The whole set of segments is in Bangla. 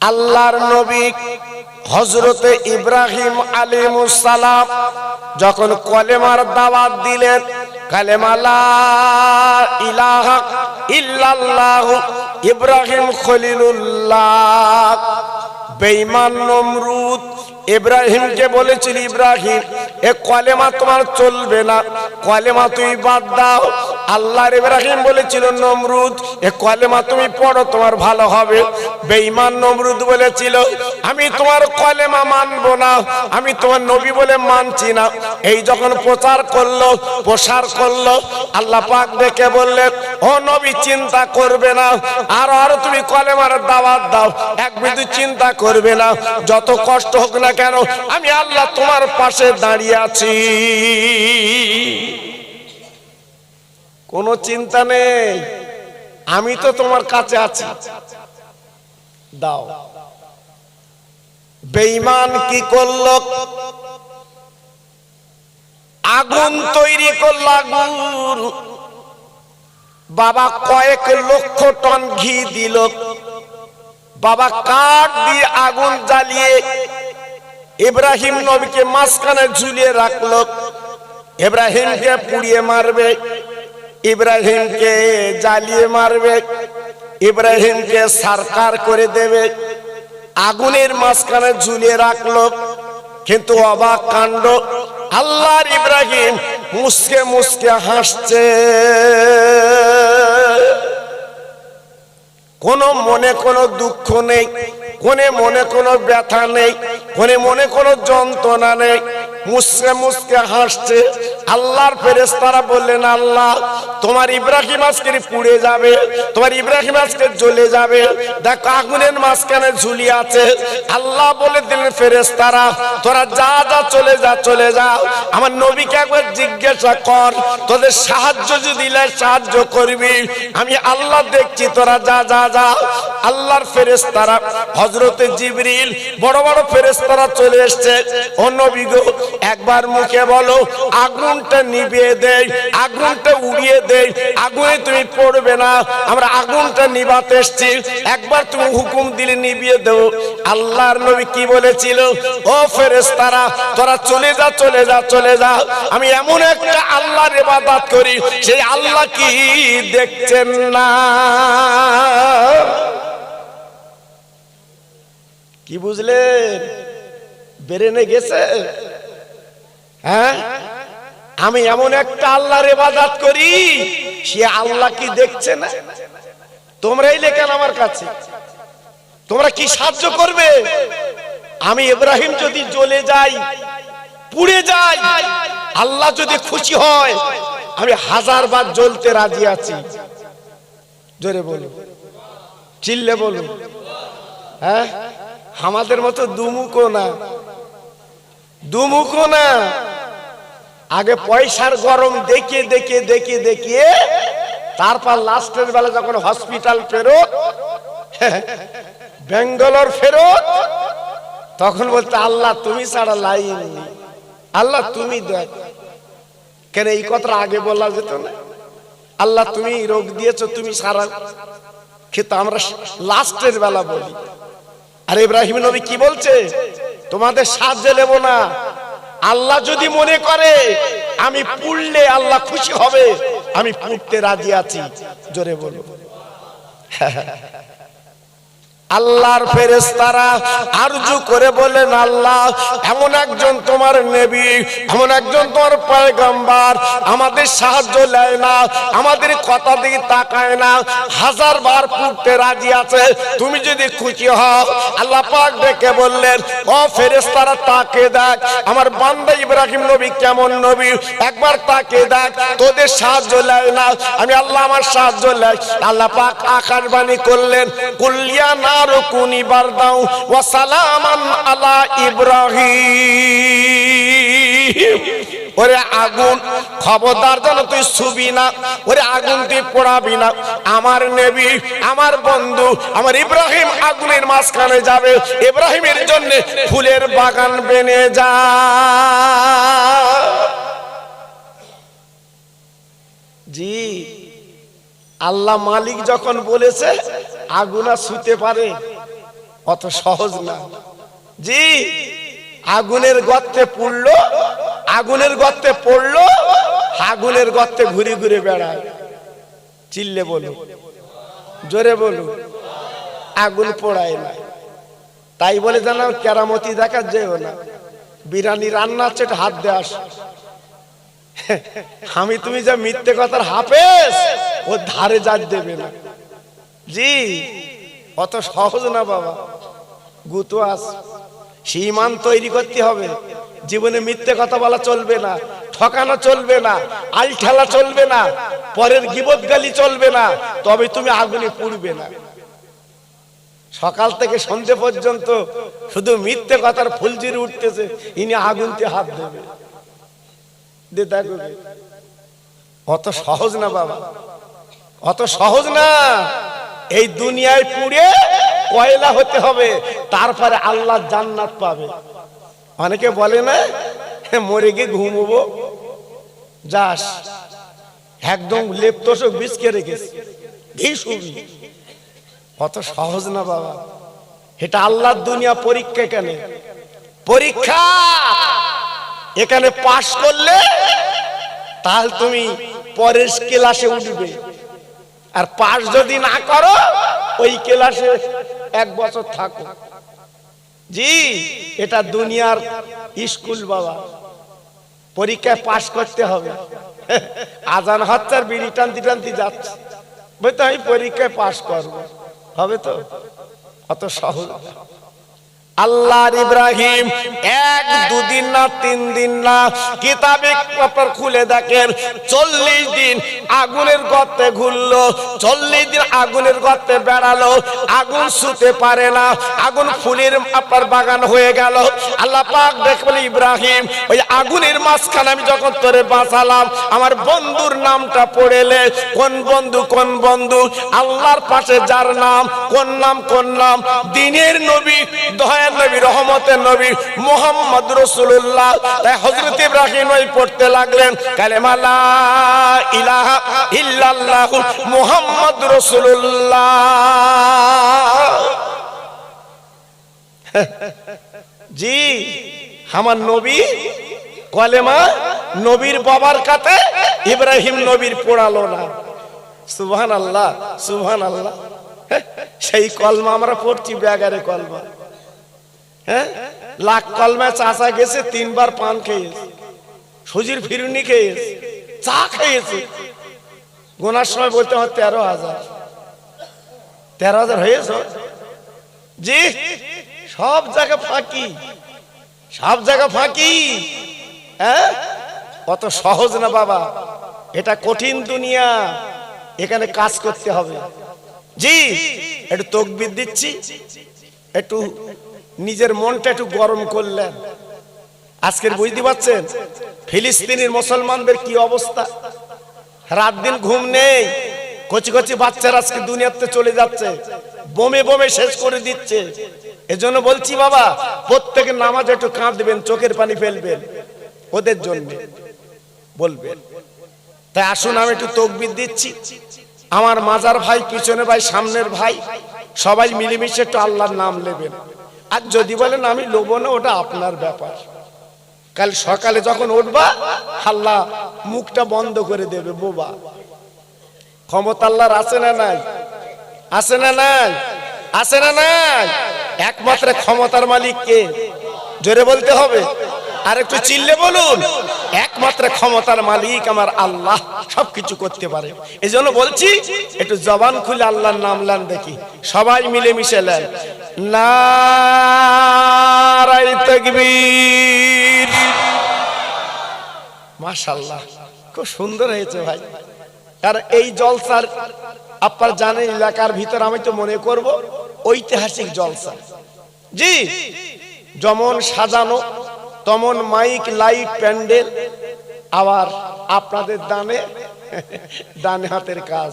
আল্লাহর নবী হজরতে ইব্রাহিম আলিমুসালাম যখন কলেমার দাওয়াত দিলেন কালেমালা ইলাহা ইল্লাল্লাহ ইব্রাহিম খলিলুল্লাহ, বেঈমান নমরুদ ইব্রাহিমকে বলেছিল, ইব্রাহিম, এ কলেমা তোমার চলবে না, কলেমা তুমি বাদ দাও। আল্লাহর ইব্রাহিম বলেছিল, নমরুদ, এ কলেমা তুমি পড়ো, তোমার ভালো হবে। বেঈমান নমরুদ বলেছিল, আমি তোমার কলেমা মানবো না, আমি তোমার নবী বলে মানছি না। এই যখন প্রচার করল, প্রসার করল, আল্লাহ পাক ডেকে বললেন ও নবী, চিন্তা করবে না, আর আর তুমি কলেমার দাওয়াত দাও, এক বিন্দু চিন্তা করবে না, যত কষ্ট হোক না কেন, আমি আল্লাহ তোমার পাশে দাঁড়িয়ে আছি। কোনো চিন্তা নেই, আমি তো তোমার কাছে আছি। দাও। বেঈমান কি করল? আগুন তৈরি করল আগুন। বাবা কয়েক লক্ষ টন ঘি দিল। বাবা কাঠ দিয়ে আগুন জ্বালিয়ে ইব্রাহিম নবীকে মাঝখানে ঝুলিয়ে রাখল। ইব্রাহিমকে পুড়িয়ে মারবে। ইব্রাহিমকে জ্বালিয়ে মারবে। ইব্রাহিমকে সারকার করে দেবে। আগুনের মাঝখানে ঝুলিয়ে রাখল। কিন্তু অবাক কাণ্ড, আল্লাহর ইব্রাহিম মুসকে মুসকে হাসছে। কোনো মনে কোনো দুঃখ নেই, কোনে মনে কোনো ব্যথা নেই, কোনে মনে কোনো যন্ত্রণা নেই, মুসকে মুসকে হাসছে। আল্লাহর ফেরেস্তারা বললেন, আল্লাহ, তোমার ইব্রাহিম আজকে পুড়ে যাবে, তোমার ইব্রাহিম আজকে জ্বলে যাবে। দেখো, আগুনের মাঝখানে ঝুলি আছে। আল্লাহ বলে দিলেন ফেরেস্তারা তোরা যা যা, চলে যা চলে যা। আমার নবীকে একবার জিজ্ঞাসা কর, তোদের সাহায্য যদি সাহায্য করবি। আমি আল্লাহ দেখছি, তোরা যা যা যা। আল্লাহর ফেরেস্তারা হজরতে জিবরিল, বড় বড় ফেরেস্তারা চলে এসছে। ও নবী গো, একবার মুখে বলো আগুনটা নিভিয়ে দেই, আগুনটা উড়িয়ে দেই। আগুনে তুমি পড়বে না। আমরা আগুনটা নিভাতে এসছি। একবার তুমি হুকুম দিলে নিভিয়ে দেও আল্লাহর নবী কি বলেছিল? ও ফেরেস্তারা তোরা চলে যা চলে যা চলে যা। আমি এমন একটা আল্লাহর ইবাদত করি, সেই আল্লাহ কি দেখছেন না? কি বুঝলেন? বেরেনে গেছে? হ্যাঁ? আমি এমন একটা আল্লাহর ইবাদত করি, সে আল্লাহ কি দেখছে না? তোমরাই লেখেন আমার কাছে। তোমরা কি সাহায্য করবে? আমি ইব্রাহিম যদি জ্বলে যাই, পুড়ে যাই, আল্লাহ যদি খুশি হয়, আমি হাজার বার জ্বলতে রাজি আছি। জোরে বলুন চিল্লে বলুন হ্যাঁ? আমাদের মতো দুমুখো না। দুমুখো না। আগে পয়সার গরম দেখিয়ে দেখিয়ে দেখিয়ে দেখিয়ে তারপর লাস্টের বেলা যখন হসপিটাল ফেরত ব্যাঙ্গালোর ফেরত, তখন বলতে, আল্লাহ, তুমি ছাড়া লাইন আল্লাহ, তুমি দেখ। কেন এই কথা আগে বলা যেত না? আল্লাহ, তুমি রোগ দিয়েছ, তুমি সারা কিন্তু আমরা লাস্টের বেলা বলি। আর ইব্রাহিম নবী কি বলছে? তোমাদের সাহায্য নেব না। আল্লাহ যদি মনে করে, আমি পুড়লে আল্লাহ খুশি হবে, আমি পুড়তে রাজি আছি। জোরে বলো আল্লাহর ফেরেস্তারা আরজু করে বলেন, আল্লাহ, এমন একজন তোমার নেবী, এমন একজন তোমার পয়গম্বর আমাদের সাহায্য নেয় না, আমাদের কথা দিকে তাকায় না, হাজার বার পুড়তে রাজি আছে, তুমি যদি খুশি হও। আল্লাহ পাক ডেকে বললেন, ও ফেরেস্তারা তাকে দেখ, আমার বান্দা ইব্রাহিম নবী কেমন নবী, একবার তাকে দেখ, তোদের সাহায্য নেয় না, আমি আল্লাহ আমার সাহায্য নেয় আল্লাহ পাক আকাশবাণী করলেন কুলিয়া না বারদাও সালামান আলা ইব্রাহিম। ওরে আগুন, খবরদার যেন তুই ছুবি না, ওরে আগুন তুই না। আমার নেবি, আমার বন্ধু, আমার ইব্রাহিম আগুনের মাঝখানে যাবে, ইব্রাহিমের জন্য ফুলের বাগান বেনে যা। জি। আল্লাহ মালিক যখন বলেছে, আগুনা শুতে পারে, অত সহজ না। জি, আগুনের গর্তে পড়ল, আগুনের গর্তে পড়ল, আগুনের গর্তে ঘুরে ঘুরে বেড়ায়। চিল্লে বলুন, জোরে বলুন, আগুন পোড়ায় না। তাই বলে জানা কেরামতি দেখা যেও না। বিরিয়ানি রান্না হচ্ছে হাত আস। আমি তুমি যা মিথ্যে কথার হাফেজ। ও ধারে যাত দেবে না। জি, অত সহজ না বাবা। গুতো আস, সীমান তৈরি করতে হবে। জীবনে মিথ্যে কথা বলা চলবে না, ঠকানো চলবে না আল ঠেলা চলবে না, পরের গিবত গালি চলবে না, তবে তুমি আগুনে পুড়বে না। সকাল থেকে সন্ধে পর্যন্ত শুধু মিথ্যে কথার ফুলজির উঠতেছে, ইনি আগুনতে হাত দেবে। দে দেখো। অত সহজ না বাবা। অত সহজ না। এই দুনিয়ায় পুড়ে কয়লা হতে হবে, তারপরে আল্লাহ জান্নাত পাবে। অনেকে বলে না মরে গিয়ে ঘুমবো? যাস, একদম লেপতোষক বিচকে রেখেছে। শুবি অত সহজ না বাবা। এটা আল্লাহর দুনিয়া পরীক্ষা কেন পরীক্ষা! এখানে পাশ করলে তাহলে তুমি পরের ক্লাসে উঠবে। আর পাশ যদি না করো, ওই ক্লাসে এক বছর থাকো। জি, এটা দুনিয়ার স্কুল বাবা। পরীক্ষায় পাশ করতে হবে। আজান হচ্ছে আর বিড়ি টানতি টানতি যাচ্ছে। বলতে, আমি পরীক্ষায় পাশ করব। হবে তো? অত সহজ। আল্লাহর ইব্রাহিম এক দুদিন না, তিন দিন না, কিতাবে পেপার খুলে দেখেন, চল্লিশ দিন আগুনের গর্তে ঘুরলো, চল্লিশ দিন আগুনের গর্তে বেড়ালো, আগুন শুতে পারে না, আগুন ফুলের আপনার বাগান হয়ে গেল। আল্লাহ পাক দেখবেন ইব্রাহিম, ওই আগুনের মাঝখানে আমি যখন তোরে বাঁচালাম, আমার বন্ধুর নামটা পড়েলে, কোন বন্ধু কোন বন্ধু, আল্লাহর পাশে যার নাম, কোন নাম কোন নাম, দিনের নবী দয়ার নবী রহমতের নবী মোহাম্মদ রসুল্লাহ তাই হজরত ইব্রাহিম ওই পড়তে লাগলেন, কালেমা লা ইলাহা ইল্লাল্লাহু মোহাম্মদ রসুল্লাহ জি, আমার নবী কলেমা নবীর বাবার কাতে ইব্রাহিম নবীর পড়ালো না। আল্লাহ আল্লাহ সেই কলমা আমরা পড়ছি, ব্যাগারে কলমা। হ্যাঁ? লাখ কলমা চাচা গেছে, তিনবার পান খেয়েছে। সুজির ফিরুনি খেয়েছে, চা খেয়েছে। গোনার সময় বলতে হয় তেরো হাজার। তেরো হাজার হয়েছে? জি, সব জায়গা ফাঁকি। সব জায়গা ফাঁকি। হ্যাঁ? অত সহজ না বাবা। এটা কঠিন দুনিয়া। এখানে কাজ করতে হবে। জি, একটু তকবির দিচ্ছি। একটু নিজের মনটা একটু গরম করলেন। আজকের বুঝতে পারছেন? ফিলিস্তিনের মুসলমানদের কি অবস্থা? রাত দিন ঘুম নেই। কচি কচি বাচ্চারা আজকে দুনিয়াতে চলে যাচ্ছে। বোমে বোমে শেষ করে দিচ্ছে। এজন্য বলছি বাবা, প্রত্যেকের নামাজ একটু কাঁদবেন, চোখের পানি ফেলবেন। ওদের জন্য বলবেন। তাই আসুন, আমি একটু তকবির দিচ্ছি। আমার মাজার ভাই পিছনে ভাই, সামনের ভাই, সবাই মিলেমিশে একটু আল্লাহর নাম নেবেন। আর যদি বলেন আমি লোবো না, ওটা আপনার ব্যাপার। কাল সকালে যখন উঠবা হাল্লা মুখটা বন্ধ করে দেবে বোবা। ক্ষমতাল্লার আছে না নাই? আছে না নাই? আছে না নাই? একমাত্র ক্ষমতার মালিককে জোরে বলতে হবে। আর একটু চিল্লে বলুন। একমাত্র ক্ষমতার মালিক আমার আল্লাহ সবকিছু করতে পারে। এই জন্য বলছি একটু জবান খুলে আল্লাহর নাম লান দেখি। সবাই মিলে মিশে নারাই তকবীর। মাশাল্লাহ খুব সুন্দর হয়েছে ভাই। আর এই জলসার আপনার জানেন এলাকার ভিতর আমি তো মনে করব ঐতিহাসিক জলসা। জি যেমন সাজানো তেমন মাইক, লাইট, প্যান্ডেল, আবার আপনাদের দানে ডানে হাতের কাজ।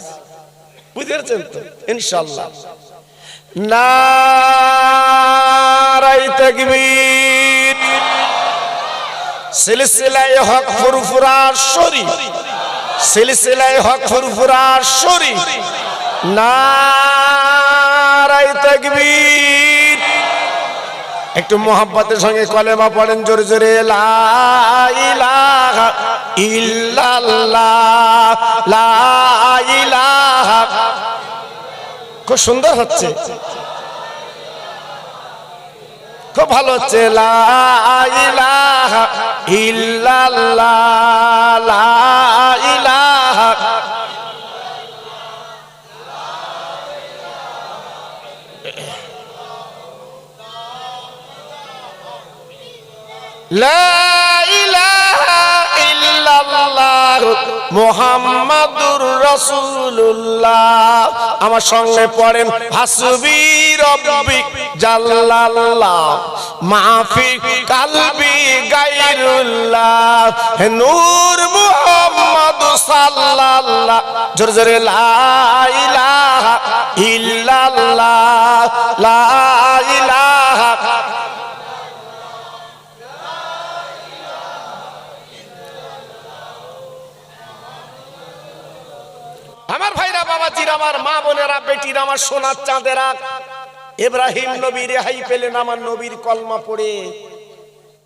বুঝতে তো? ইনশাল্লাহ। নারাই তাকবীর। হক ফুরফুরা শরী সিলসিলায় হক ফুরফুরা শরী নারাই তাকবীর। একটু মোহাব্বতের সঙ্গে কলেমা পড়েন, জোরে জোরে খুব সুন্দর হচ্ছে। খুব ভালো হচ্ছে। লা ইলাহা ইল্লাল্লাহ মুহাম্মাদুর রাসূলুল্লাহ। আমার সঙ্গে পড়েন, হাসবি রব্বি জাল্লাল্লাহ, মাফি কালবি গায়রুল্লাহ নূর মুহাম্মদ সাল্লাল্লাহ। জোরে জোরে, লা ইলাহা ইল্লাল্লাহ, লা ভাইরা আমার মা বোনেরা, বেটির আমার সোনার চাঁদেরা এব্রাহিম নবী রেহাই পেলেন আমার নবীর কলমা পড়ে